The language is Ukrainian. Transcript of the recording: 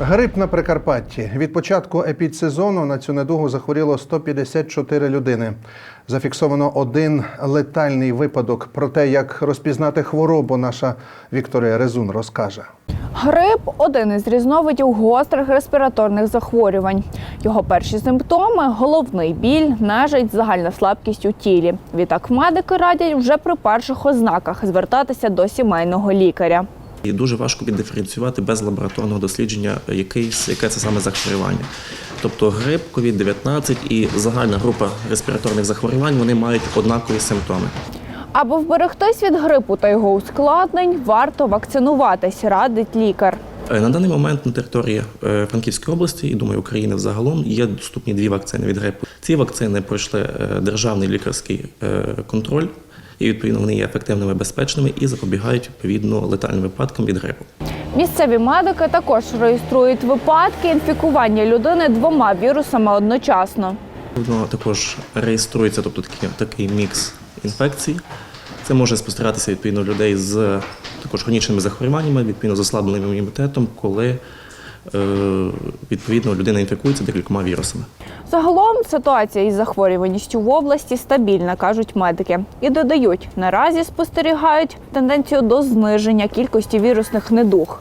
Грип на Прикарпатті. Від початку епідсезону на цю недугу захворіло 154 людини. Зафіксовано один летальний випадок. Про те, як розпізнати хворобу, наша Вікторія Резун розкаже. Грип один із різновидів гострих респіраторних захворювань. Його перші симптоми головний біль, нежить, загальна слабкість у тілі. Відтак медики радять вже при перших ознаках звертатися до сімейного лікаря. І дуже важко віддиференціювати без лабораторного дослідження якийсь, яке це саме захворювання. Тобто грип, COVID-19 і загальна група респіраторних захворювань вони мають однакові симптоми. Аби вберегтись від грипу та його ускладнень, варто вакцинуватись, радить лікар. Е, На даний момент на території е, Франківської області і думаю України взагалом є доступні дві вакцини від грипу. Ці вакцини пройшли е, державний лікарський контроль, і відповідно вони є ефективними, безпечними і запобігають відповідно летальним випадкам від грипу. Місцеві медики також реєструють випадки інфікування людини двома вірусами одночасно. Воно також реєструється, тобто такий, такий мікс інфекцій. Це може спостерігатися відповідно людей з також хронічними захворюваннями, відповідно з ослабленим імунітетом, коли відповідно людина інфікується декількома вірусами. Загалом ситуація із захворюваністю в області стабільна, кажуть медики. І додають, наразі спостерігають тенденцію до зниження кількості вірусних недуг.